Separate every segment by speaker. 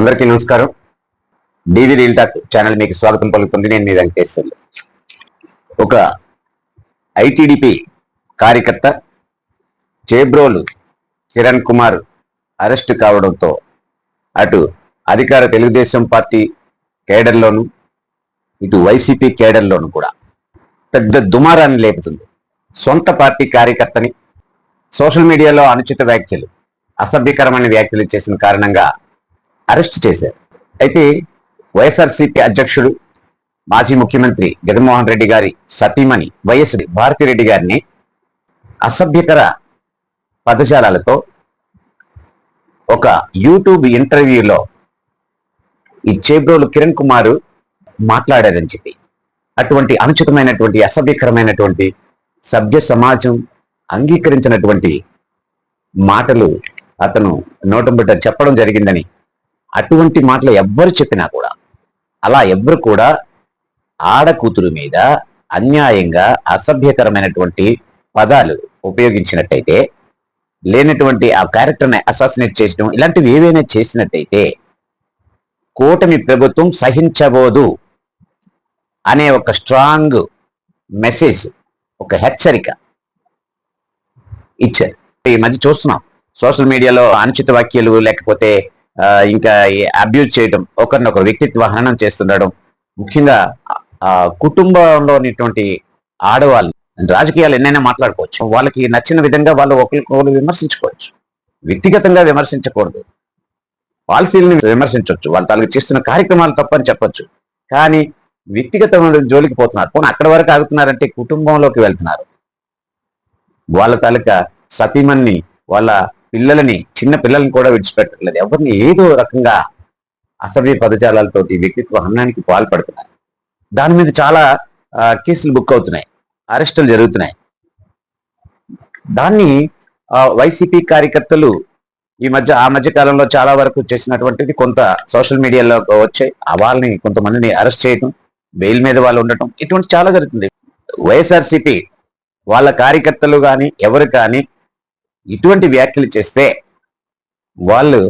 Speaker 1: అందరికీ నమస్కారం. DV reel talk channel మీకు స్వాగతం పలుకుతుంది. నేను మీ వెంకటేశ్వర్లు ఒక ఐటీడీపీ కార్యకర్త చేబ్రోలు కిరణ్ కుమార్ అరెస్ట్ కావడంతో అటు అధికార తెలుగుదేశం పార్టీ కేడర్లోను ఇటు వైసీపీ కేడర్లోను కూడా పెద్ద దుమారాన్ని లేపుతుంది. సొంత పార్టీ కార్యకర్తని సోషల్ మీడియాలో అనుచిత వ్యాఖ్యలు అసభ్యకరమైన వ్యాఖ్యలు చేసిన కారణంగా అరెస్ట్ చేశారు. అయితే వైఎస్ఆర్సీపీ అధ్యక్షుడు మాజీ ముఖ్యమంత్రి జగన్మోహన్ రెడ్డి గారి సతీమణి వైఎస్ భారతిరెడ్డి గారిని అసభ్యకర పదజాలాలతో ఒక యూట్యూబ్ ఇంటర్వ్యూలో ఈ చేబ్రోలు కిరణ్ కుమార్ మాట్లాడారని చెప్పి. అటువంటి అనుచితమైనటువంటి అసభ్యకరమైనటువంటి సభ్య సమాజం అంగీకరించినటువంటి మాటలు అతను నోటంబిట చెప్పడం జరిగిందని అటువంటి మాటలు ఎవ్వరు చెప్పినా కూడా అలా ఎవ్వరు కూడా ఆడ కూతురు మీద అన్యాయంగా అసభ్యకరమైనటువంటి పదాలు ఉపయోగించినట్టయితే లేనటువంటి ఆ క్యారెక్టర్ని అసాసినేట్ చేయడం ఇలాంటివి ఏవైనా చేసినట్టయితే కూటమి ప్రభుత్వం సహించబోదు అనే ఒక స్ట్రాంగ్ మెసేజ్ ఒక హెచ్చరిక ఇచ్చారు. ఈ మధ్య చూస్తున్నాం. సోషల్ మీడియాలో అనుచిత వాక్యాలు లేకపోతే ఇంకా అబ్యూజ్ చేయడం ఒకరినొకరు వ్యక్తిత్వ హననం చేస్తుండడం ముఖ్యంగా ఆ, కుటుంబంలోనిటువంటి ఆడవాళ్ళు రాజకీయాలు ఎన్నైనా మాట్లాడుకోవచ్చు. వాళ్ళకి నచ్చిన విధంగా వాళ్ళు ఒకరికొకరు విమర్శించుకోవచ్చు. వ్యక్తిగతంగా విమర్శించకూడదు. పాలసీలను విమర్శించవచ్చు వాళ్ళు తనకు చేస్తున్న కార్యక్రమాలు తప్పని చెప్పచ్చు. కానీ వ్యక్తిగతమైన జోలికి పోతున్నారు. పోనీ అక్కడ వరకు ఆగుతున్నారంటే కుటుంబంలోకి వెళ్తున్నారు. వాళ్ళ తాలూకా సతీమణ్ణి వాళ్ళ పిల్లలని చిన్న పిల్లల్ని కూడా విడిచిపెట్టట్లేదు. ఎవరిని ఏదో రకంగా అసభ్య పదజాలాలతోటి వ్యక్తిత్వ హనానికి పాల్పడుతున్నారు దాని మీద చాలా కేసులు బుక్ అవుతున్నాయి. అరెస్టులు జరుగుతున్నాయి. దాన్ని వైసీపీ కార్యకర్తలు ఈ మధ్య ఆ మధ్య కాలంలో చాలా వరకు చేసినటువంటిది కొంత సోషల్ మీడియాలో వచ్చాయి. వాళ్ళని కొంతమందిని అరెస్ట్ చేయటం బెయిల్ మీద వాళ్ళు ఉండటం ఇటువంటి చాలా జరుగుతుంది. వైఎస్ఆర్సీపీ వాళ్ళ కార్యకర్తలు కానీ ఎవరు కానీ ఇటువంటి వ్యాఖ్యలు చేస్తే వాళ్ళు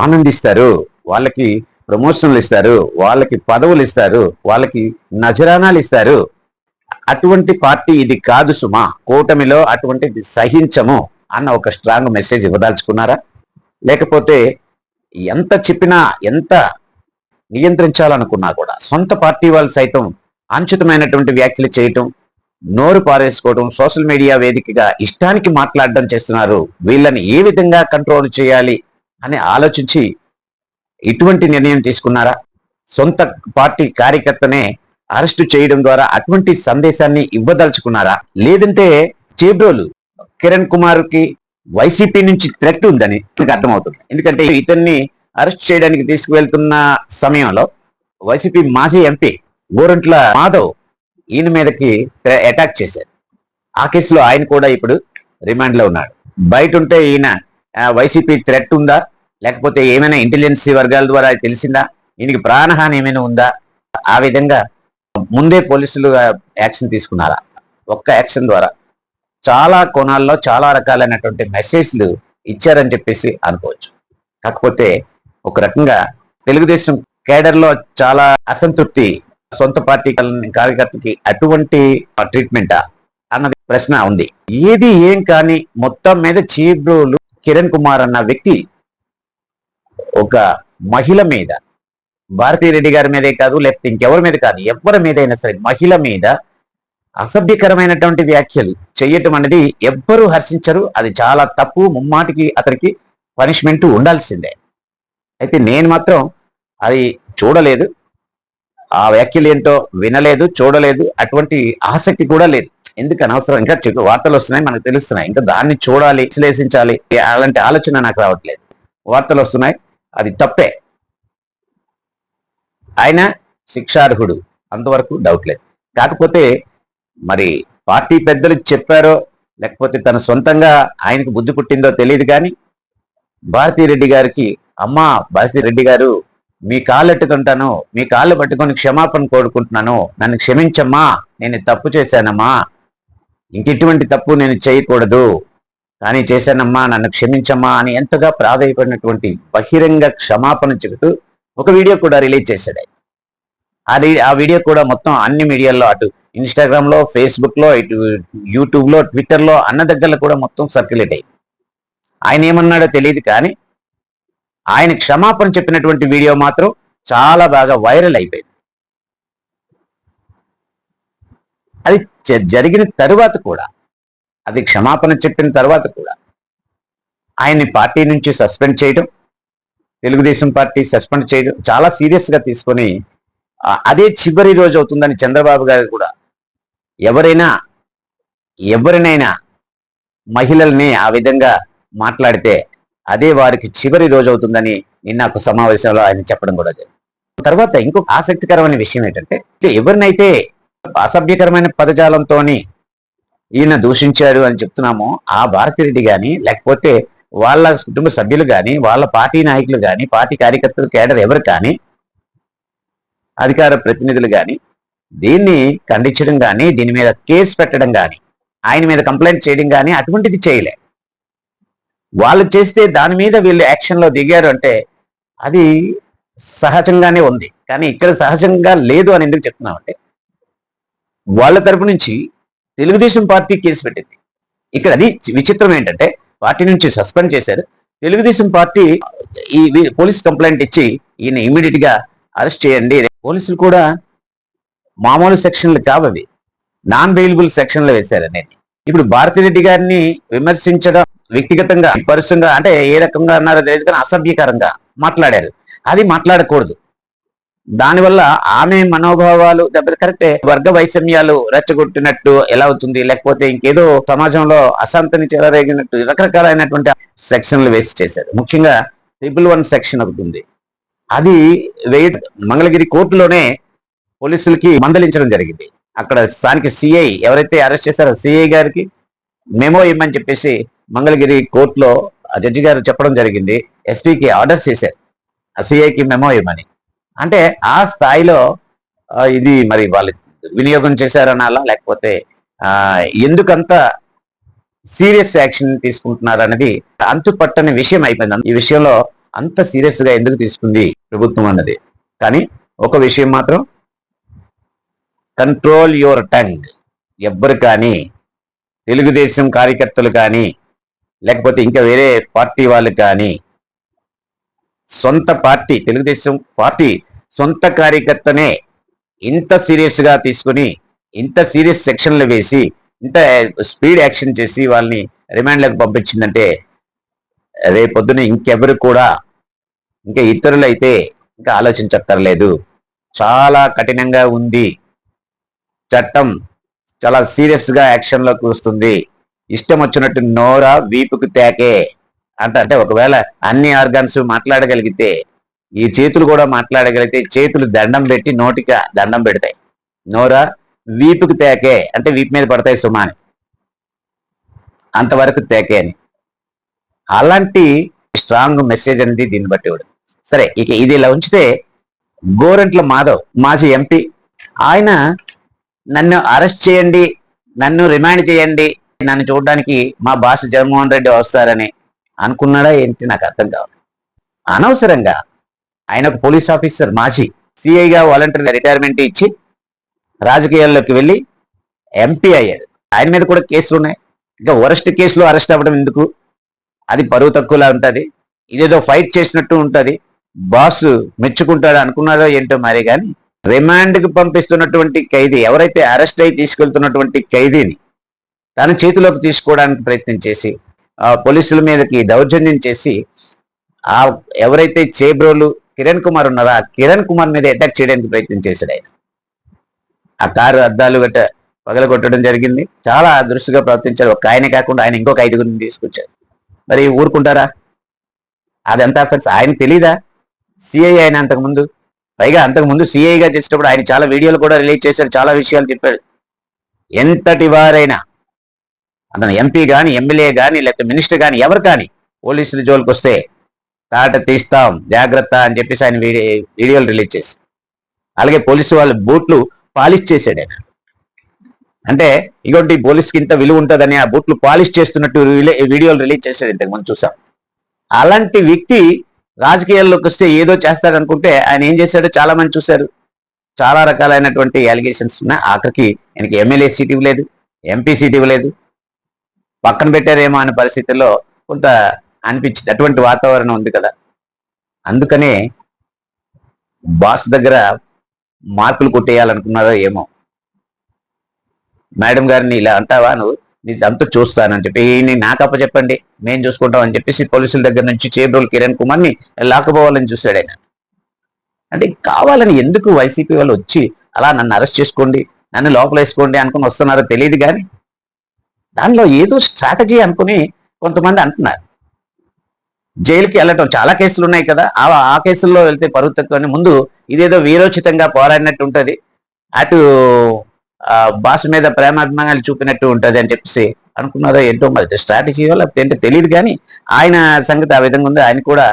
Speaker 1: ఆనందిస్తారు వాళ్ళకి ప్రమోషన్లు ఇస్తారు వాళ్ళకి పదవులు ఇస్తారు వాళ్ళకి నజరానాలు ఇస్తారు. అటువంటి పార్టీ ఇది కాదు సుమా. కూటమిలో అటువంటిది సహించము అన్న ఒక స్ట్రాంగ్ మెసేజ్ ఇవ్వదాల్చుకున్నారా? లేకపోతే ఎంత చెప్పినా ఎంత నియంత్రించాలనుకున్నా కూడా సొంత పార్టీ వాళ్ళు సైతం అనుచితమైనటువంటి వ్యాఖ్యలు చేయటం నోరు పారేసుకోవడం సోషల్ మీడియా వేదికగా ఇష్టానికి మాట్లాడడం చేస్తున్నారు. వీళ్ళని ఏ విధంగా కంట్రోల్ చేయాలి అని ఆలోచించి ఇటువంటి నిర్ణయం తీసుకున్నారా? సొంత పార్టీ కార్యకర్తనే అరెస్టు చేయడం ద్వారా అటువంటి సందేశాన్ని ఇవ్వదలుచుకున్నారా? లేదంటే చేబ్రోలు కిరణ్ కుమార్కి వైసీపీ నుంచి థ్రెట్ ఉందని అర్థమవుతుంది. ఎందుకంటే ఇతన్ని అరెస్ట్ చేయడానికి తీసుకువెళ్తున్న సమయంలో వైసీపీ మాజీ ఎంపీ గోరంట్ల మాధవ్ ఈయన మీదకి అటాక్ చేశారు. ఆ కేసులో ఆయన కూడా ఇప్పుడు రిమాండ్లో ఉన్నాడు. బయట ఉంటే ఈయన వైసీపీ థ్రెట్ ఉందా? లేకపోతే ఏమైనా ఇంటెలిజెన్స్ వర్గాల ద్వారా తెలిసిందా? ఈయనకి ప్రాణహాని ఏమైనా ఉందా? ఆ విధంగా ముందే పోలీసులు యాక్షన్ తీసుకున్నారా? ఒక్క యాక్షన్ ద్వారా. చాలా కోణాల్లో చాలా రకాలైనటువంటి మెసేజ్లు ఇచ్చారని చెప్పేసి అనుకోవచ్చు. కాకపోతే ఒక రకంగా తెలుగుదేశం కేడర్లో చాలా అసంతృప్తి సొంత పార్టీ కార్యకర్తకి అటువంటి ట్రీట్మెంటా అన్నది ప్రశ్న ఉంది. ఏది ఏం కానీ మొత్తం మీద చీబ్రోలు కిరణ్ కుమార్ అన్న వ్యక్తి ఒక మహిళ మీద భారతీరెడ్డి గారి మీదే కాదు లేకపోతే ఇంకెవరి మీద కాదు ఎవరి మీదైనా సరే మహిళ మీద అసభ్యకరమైనటువంటి వ్యాఖ్యలు చేయటం అనేది ఎవ్వరూ హర్షించరు. అది చాలా తప్పు ముమ్మాటికి అతనికి పనిష్మెంట్ ఉండాల్సిందే. అయితే నేను మాత్రం అది చూడలేదు. ఆ వ్యాఖ్యలు ఏంటో వినలేదు చూడలేదు అటువంటి ఆసక్తి కూడా లేదు. ఎందుకు అనవసరం ఇంకా వార్తలు వస్తున్నాయి మనకు తెలుస్తున్నాయి. ఇంకా దాన్ని చూడాలి విశ్లేషించాలి అలాంటి ఆలోచన నాకు రావట్లేదు. వార్తలు వస్తున్నాయి అది తప్పే. ఆయన శిక్షార్హుడు అంతవరకు డౌట్ లేదు. కాకపోతే మరి పార్టీ పెద్దలు చెప్పారో లేకపోతే తన సొంతంగా ఆయనకు బుద్ధి పుట్టిందో తెలియదు కానీ భారతీరెడ్డి గారికి అమ్మ భారతీరెడ్డి గారు మీ కాళ్ళు ఎట్టుకుంటాను మీ కాళ్ళు పట్టుకొని క్షమాపణ కోరుకుంటున్నాను. నన్ను క్షమించమ్మా నేను తప్పు చేశానమ్మా. ఇంకెటువంటి తప్పు నేను చేయకూడదు. కానీ చేశానమ్మా నన్ను క్షమించమ్మా అని ఎంతగా ప్రాధాయపడినటువంటి బహిరంగ క్షమాపణ చెబుతూ ఒక వీడియో కూడా రిలీజ్ చేశాడు. ఆ ఆ వీడియో కూడా మొత్తం అన్ని మీడియాల్లో అటు ఇన్స్టాగ్రామ్లో ఫేస్బుక్లో ఇటు యూట్యూబ్లో ట్విట్టర్లో అన్న దగ్గరలో కూడా మొత్తం సర్క్యులేట్ అయ్యింది. ఆయన ఏమన్నాడో తెలియదు కానీ ఆయన క్షమాపణ చెప్పినటువంటి వీడియో మాత్రం చాలా బాగా వైరల్ అయిపోయింది. అది జ- జరిగిన తరువాత కూడా అది క్షమాపణ చెప్పిన తర్వాత కూడా ఆయన్ని పార్టీ నుంచి సస్పెండ్ చేయడం తెలుగుదేశం పార్టీ సస్పెండ్ చేయడం చాలా సీరియస్గా తీసుకొని అదే చివరి రోజు అవుతుందని చంద్రబాబు గారు కూడా ఎవరైనా ఎవరినైనా మహిళల్ని ఆ విధంగా మాట్లాడితే అదే వారికి చివరి రోజు అవుతుందని నిన్న సమావేశంలో ఆయన చెప్పడం కూడా జరిగింది. తర్వాత ఇంకొక ఆసక్తికరమైన విషయం ఏంటంటే ఎవరినైతే అసభ్యకరమైన పదజాలంతోని ఈయన దూషించాడు అని చెప్తున్నామో ఆ భారతిరెడ్డి గాని లేకపోతే వాళ్ళ కుటుంబ సభ్యులు గాని వాళ్ళ పార్టీ నాయకులు గాని పార్టీ కార్యకర్తలు కేడర్ ఎవరు కానీ అధికార ప్రతినిధులు గాని దీన్ని ఖండించడం గాని దీని మీద కేసు పెట్టడం గాని ఆయన మీద కంప్లైంట్ చేయడం గాని అటువంటిది చేయలే. వాళ్ళు చేస్తే దాని మీద వీళ్ళు యాక్షన్లో దిగారు అంటే అది సహజంగానే ఉంది. కానీ ఇక్కడ సహజంగా లేదు అని ఎందుకు చెప్తున్నామంటే వాళ్ళ తరపు నుంచి తెలుగుదేశం పార్టీ కేసు పెట్టింది. ఇక్కడ అది విచిత్రం ఏంటంటే పార్టీ నుంచి సస్పెండ్ చేశారు. తెలుగుదేశం పార్టీ ఈ పోలీస్ కంప్లైంట్ ఇచ్చి ఈయన ఇమీడియట్గా అరెస్ట్ చేయండి. పోలీసులు కూడా మామూలు సెక్షన్లు కావవి నాన్ బెయిలబుల్ సెక్షన్లు వేశారు అనేది. ఇప్పుడు భారతిరెడ్డి గారిని విమర్శించడం వ్యక్తిగతంగా పరుషంగా అంటే ఏ రకంగా అన్నారో తెలియదు కానీ అసభ్యకరంగా మాట్లాడారు. అది మాట్లాడకూడదు. దానివల్ల ఆమె మనోభావాలు దెబ్బ కరెక్టే. వర్గ వైషమ్యాలు రెచ్చగొట్టినట్టు ఎలా అవుతుంది? లేకపోతే ఇంకేదో సమాజంలో అశాంతిని చెలరేగినట్టు రకరకాలైనటువంటి సెక్షన్లు వేసి చేశారు. ముఖ్యంగా ట్రిపుల్ వన్ సెక్షన్ ఒకటి ఉంది. అది వేయ మంగళగిరి కోర్టులోనే పోలీసులకి మందలించడం జరిగింది. అక్కడ స్థానిక సిఐ ఎవరైతే అరెస్ట్ చేశారో సిఐ గారికి మెమో ఇమ్మని చెప్పేసి మంగళగిరి కోర్టులో జడ్జి గారు చెప్పడం జరిగింది. ఎస్పీకి ఆర్డర్స్ చేశారు. సిఐకి మెమో ఇవ్వమని. అంటే ఆ స్థాయిలో ఇది మరి వాళ్ళు వినియోగం చేశారనాలా? లేకపోతే ఎందుకంత సీరియస్ యాక్షన్ తీసుకుంటున్నారు అనేది అంతుపట్టని విషయం అయిపోయింది. ఈ విషయంలో అంత సీరియస్గా ఎందుకు తీసుకుంది ప్రభుత్వం అన్నది. కానీ ఒక విషయం మాత్రం కంట్రోల్ యువర్ టంగ్. ఎవ్వరు కానీ తెలుగుదేశం కార్యకర్తలు కానీ లేకపోతే ఇంకా వేరే పార్టీ వాళ్ళు కానీ సొంత పార్టీ తెలుగుదేశం పార్టీ సొంత కార్యకర్తనే ఇంత సీరియస్గా తీసుకుని ఇంత సీరియస్ సెక్షన్లు వేసి ఇంత స్పీడ్ యాక్షన్ చేసి వాళ్ళని రిమాండ్లకు పంపించిందంటే రేపొద్దున ఇంకెవరు కూడా ఇంకా ఇతరులైతే ఇంకా ఆలోచించక్కర్లేదు. చాలా కఠినంగా ఉంది. చట్టం చాలా సీరియస్గా యాక్షన్లోకి వస్తుంది. ఇష్టం వచ్చినట్టు నోరా వీపుకు తేకే అంట. అంటే ఒకవేళ అన్ని ఆర్గాన్స్ మాట్లాడగలిగితే ఈ చేతులు కూడా మాట్లాడగలిగితే చేతులు దండం పెట్టి నోటికి దండం పెడతాయి. నోరా వీపుకు తేకే అంటే వీపు మీద పడతాయి సుమాని అంతవరకు తేకే అని. అలాంటి స్ట్రాంగ్ మెసేజ్ అనేది దీన్ని బట్టి ఇవ్వడం సరే ఇక ఇది ఇలా ఉంచితే గోరంట్ల మాధవ్ మాజీ ఎంపీ ఆయన నన్ను అరెస్ట్ చేయండి నన్ను రిమాండ్ చేయండి నన్ను చూడడానికి మా బాస్ జగన్మోహన్ రెడ్డి వస్తారని అనుకున్నాడా ఏంటి నాకు అర్థం కావాలి అనవసరంగా ఆయన ఒక పోలీస్ ఆఫీసర్ మాజీ సిఐగా వాలంటీర్ రిటైర్మెంట్ ఇచ్చి రాజకీయాల్లోకి వెళ్ళి ఎంపీ అయ్యారు. ఆయన మీద కూడా కేసులు ఉన్నాయి. ఇంకా వరస్ట్ కేసులో అరెస్ట్ అవ్వడం ఎందుకు? అది పరువు తక్కువలా ఉంటుంది. ఇదేదో ఫైట్ చేసినట్టు ఉంటుంది. బాస్ మెచ్చుకుంటాడు అనుకున్నారో ఏంటో మరి కానీ రిమాండ్కి పంపిస్తున్నటువంటి ఖైదీ ఎవరైతే అరెస్ట్ అయి తీసుకెళ్తున్నటువంటి ఖైదీని తన చేతిలోకి తీసుకోవడానికి ప్రయత్నం చేసి ఆ పోలీసుల మీదకి దౌర్జన్యం చేసి ఆ ఎవరైతే చేబ్రోలు కిరణ్ కుమార్ ఉన్నారో ఆ కిరణ్ కుమార్ మీద అటాక్ చేయడానికి ప్రయత్నం చేశాడు ఆయన. ఆ కారు అద్దాలు గట్ట పగలగొట్టడం జరిగింది. చాలా దృష్టిగా ప్రవర్తించారు. ఒక ఆయనే కాకుండా ఆయన ఇంకొక ఐదుగురిని తీసుకొచ్చారు. మరి ఊరుకుంటారా? అదంతా ఫ్రెండ్స్ ఆయన తెలీదా? సిఐ ఆయన అంతకుముందు? పైగా అంతకుముందు సిఐగా చేసేటప్పుడు ఆయన చాలా వీడియోలు కూడా రిలీజ్ చేశారు చాలా విషయాలు చెప్పాడు. ఎంతటి వారైనా అతను ఎంపీ కానీ ఎమ్మెల్యే కానీ లేకపోతే మినిస్టర్ కానీ ఎవరు కానీ పోలీసుల జోలికి వస్తే తాట తీస్తాం జాగ్రత్త అని చెప్పేసి ఆయన వీడియో వీడియోలు రిలీజ్ చేసి. అలాగే పోలీసు వాళ్ళ బూట్లు పాలిష్ చేశాడు ఆయన. అంటే ఇటువంటి పోలీస్కి ఇంత విలువ ఉంటుందని ఆ బూట్లు పాలిష్ చేస్తున్నట్టు వీడియోలు రిలీజ్ చేశాడు ఇంతకు ముందు చూసాం. అలాంటి వ్యక్తి రాజకీయాల్లోకి వస్తే ఏదో చేస్తాడనుకుంటే ఆయన ఏం చేశాడో చాలా మంది చూశారు. చాలా రకాలైనటువంటి అలిగేషన్స్ ఉన్నాయి ఆఖరికి ఆయనకి ఎమ్మెల్యే సీట్ ఇవ్వలేదు ఎంపీ సీట్ ఇవ్వలేదు పక్కన పెట్టారేమో అనే పరిస్థితుల్లో కొంత అనిపించింది. అటువంటి వాతావరణం ఉంది కదా. అందుకనే బాస్ దగ్గర మార్కులు కొట్టేయాలనుకున్నారో ఏమో. మేడం గారిని ఇలా అంటావా నువ్వు? నీ అంతా చూస్తానని చెప్పి ఈయన్ని నాకు చెప్పండి మేము చూసుకుంటాం అని చెప్పేసి పోలీసుల దగ్గర నుంచి చేబ్రోల్ కిరణ్ కుమార్ని లాకపోవాలని చూశాడు ఆయన. అంటే కావాలని ఎందుకు వైసీపీ వాళ్ళు వచ్చి అలా నన్ను అరెస్ట్ చేసుకోండి నన్ను లోపల వేసుకోండి అనుకుని వస్తున్నారో తెలియదు కానీ దానిలో ఏదో స్ట్రాటజీ అనుకుని కొంతమంది అంటున్నారు. జైలుకి వెళ్ళటం చాలా కేసులు ఉన్నాయి కదా. ఆ ఆ కేసుల్లో వెళ్తే పరువు తక్కువ అని ముందు ఇదేదో వీరోచితంగా పోరాడినట్టు ఉంటుంది. అటు బాస్ మీద ప్రేమాభిమానాలు చూపినట్టు ఉంటుంది అని చెప్పేసి అనుకున్నారో ఏంటో మరి స్ట్రాటజీ లేకపోతే ఏంటో తెలియదు కానీ ఆయన సంగతి ఆ విధంగా ఉంది. ఆయన కూడా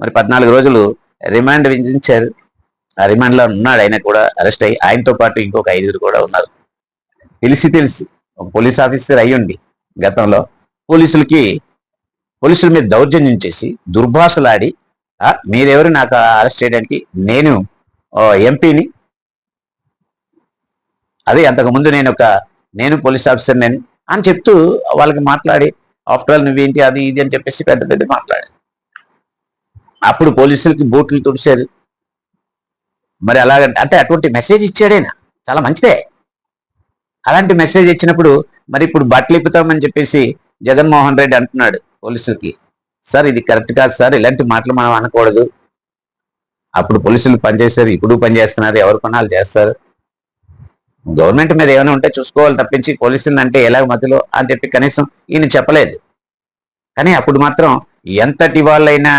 Speaker 1: మరి పద్నాలుగు రోజులు రిమాండ్ విధించారు. ఆ రిమాండ్లో ఉన్నాడు. ఆయన కూడా అరెస్ట్ అయ్యి ఆయనతో పాటు ఇంకొక ఐదుగురు కూడా ఉన్నారు. తెలిసి తెలిసి. ఒక పోలీస్ ఆఫీసర్ అయ్యుండి గతంలో పోలీసులకి పోలీసుల మీద దౌర్జన్యం చేసి దుర్భాషలాడి మీరెవరు నాకు అరెస్ట్ చేయడానికి? నేను ఎంపీని. అదే అంతకుముందు నేను ఒక నేను పోలీస్ ఆఫీసర్ నేను అని చెప్తూ వాళ్ళకి మాట్లాడి ఆఫ్టర్ ఆల్ నువ్వేంటి? అది ఇది అని చెప్పేసి పెద్ద పెద్ద మాట్లాడారు. అప్పుడు పోలీసులకి బూట్లు తుడిచారు మరి అలాగంటే అంటే అటువంటి మెసేజ్ ఇచ్చాడేనా? చాలా మంచిదే. అలాంటి మెసేజ్ ఇచ్చినప్పుడు మరి ఇప్పుడు బట్టలు ఇప్పుతామని చెప్పేసి జగన్మోహన్ రెడ్డి అంటున్నాడు పోలీసులకి. సార్ ఇది కరెక్ట్ కాదు సార్ ఇలాంటి మాటలు మనం అనకూడదు. అప్పుడు పోలీసులు పనిచేశారు ఇప్పుడు పనిచేస్తున్నారు ఎవరు పనాలు చేస్తారు? గవర్నమెంట్ మీద ఏమైనా ఉంటే చూసుకోవాలి తప్పించి పోలీసులు అంటే ఎలా మధ్యలో అని చెప్పి కనీసం ఈయన చెప్పలేదు. కానీ అప్పుడు మాత్రం ఎంతటి వాళ్ళైనా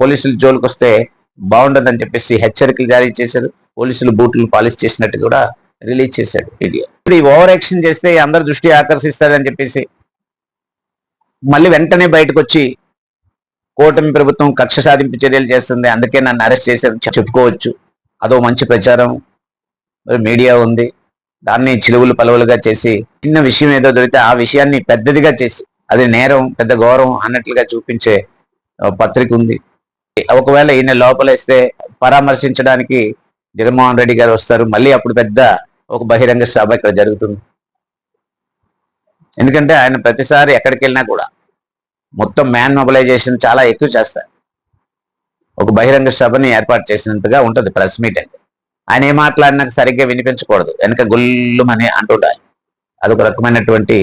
Speaker 1: పోలీసులు జోలికి వస్తే బాగుండదని చెప్పేసి హెచ్చరికలు జారీ చేశారు. పోలీసులు బూట్లు పాలిష్ చేసినట్టు కూడా రిలీజ్ చేశాడు వీడియో. ఇప్పుడు ఈ ఓవర్ యాక్షన్ చేస్తే అందరు దృష్టి ఆకర్షిస్తాడని చెప్పేసి మళ్ళీ వెంటనే బయటకు వచ్చి కూటమి ప్రభుత్వం కక్ష సాధింపు చర్యలు చేస్తుంది అందుకే నన్ను అరెస్ట్ చేశారు చెప్పుకోవచ్చు. అదో మంచి ప్రచారం. మరి మీడియా ఉంది. దాన్ని చిలువులు పలువులుగా చేసి చిన్న విషయం ఏదో దొరికితే ఆ విషయాన్ని పెద్దదిగా చేసి అది నేరం పెద్ద గౌరవం అన్నట్లుగా చూపించే పత్రిక ఉంది. ఒకవేళ ఈయన లోపలేస్తే పరామర్శించడానికి జగన్మోహన్ రెడ్డి గారు వస్తారు. మళ్ళీ అప్పుడు పెద్ద ఒక బహిరంగ సభ ఇక్కడ జరుగుతుంది. ఎందుకంటే ఆయన ప్రతిసారి ఎక్కడికి వెళ్ళినా కూడా మొత్తం మ్యాన్ మొబిలైజేషన్ చాలా ఎక్కువ చేస్తారు. ఒక బహిరంగ సభని ఏర్పాటు చేసినంతగా ఉంటుంది ప్రెస్ మీట్ అంటే. ఆయన ఏ మాట్లాడినా సరిగ్గా వినిపించకూడదు. వెనక గుల్లుమని అంటుండాలి అదొక రకమైనటువంటి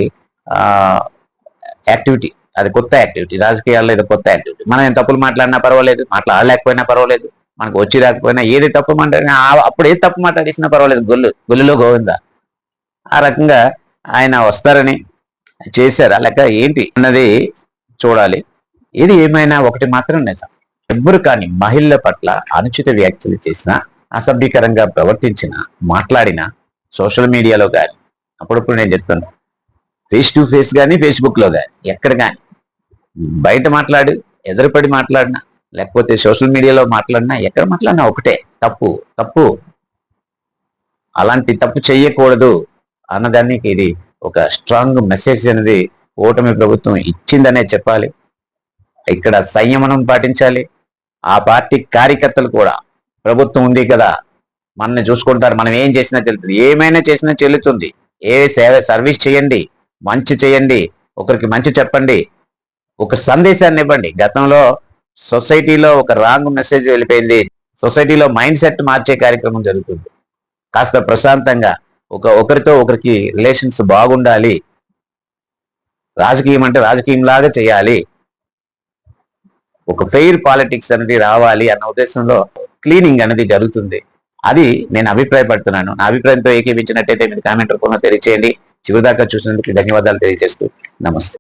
Speaker 1: యాక్టివిటీ. అది కొత్త యాక్టివిటీ. రాజకీయాల్లో ఇది కొత్త యాక్టివిటీ. మనం ఏం తప్పులు మాట్లాడినా పర్వాలేదు. మాట్లాడలేకపోయినా పర్వాలేదు. మనకు వచ్చి రాకపోయినా ఏది తప్పు మాట్లాడినా ఆ- అప్పుడు ఏది తప్పు మాట్లాడేసినా పర్వాలేదు. గొల్లు గొల్లులో గోవిందా? ఆ రకంగా ఆయన వస్తారని చేశారా. లెక్క ఏంటి అన్నది చూడాలి. ఇది ఏమైనా ఒకటి మాత్రం నిజం. ఎవ్వరు కానీ మహిళల పట్ల అనుచిత వ్యాఖ్యలు చేసినా అసభ్యకరంగా ప్రవర్తించిన మాట్లాడిన సోషల్ మీడియాలో కానీ అప్పుడప్పుడు నేను చెప్తాను ఫేస్ టు ఫేస్ కానీ ఫేస్బుక్లో కానీ ఎక్కడ కానీ బయట మాట్లాడు ఎదురుపడి మాట్లాడినా లేకపోతే సోషల్ మీడియాలో మాట్లాడినా ఎక్కడ మాట్లాడినా ఒకటే తప్పు తప్పు. అలాంటి తప్పు చెయ్యకూడదు అన్నదానికి ఇది ఒక స్ట్రాంగ్ మెసేజ్ అనేది ఓటమి ప్రభుత్వం ఇచ్చిందనే చెప్పాలి. ఇక్కడ సంయమనం పాటించాలి. ఆ పార్టీ కార్యకర్తలు కూడా ప్రభుత్వం ఉంది కదా మనల్ని చూసుకుంటారు మనం ఏం చేసినా తెలుస్తుంది. ఏమైనా చేసినా చెల్లుతుంది. ఏ సేవ సర్వీస్ చేయండి మంచి చేయండి ఒకరికి మంచి చెప్పండి ఒక సందేశాన్ని ఇవ్వండి. గతంలో సొసైటీలో ఒక రాంగ్ మెసేజ్ వెళ్ళిపోయింది. సొసైటీలో మైండ్ సెట్ మార్చే కార్యక్రమం జరుగుతుంది. కాస్త ప్రశాంతంగా ఒక ఒకరితో ఒకరికి రిలేషన్స్ బాగుండాలి. రాజకీయం అంటే రాజకీయం లాగా చేయాలి. ఒక ఫెయిర్ పాలిటిక్స్ అనేది రావాలి అన్న ఉద్దేశంలో క్లీనింగ్ అనేది జరుగుతుంది. అది నేను అభిప్రాయపడుతున్నాను. నా అభిప్రాయంతో ఏకీపించినట్టయితే మీరు కామెంట్ రూపంలో తెలియచేయండి. చివరిదాకా చూసినందుకు ధన్యవాదాలు తెలియజేస్తూ నమస్తే.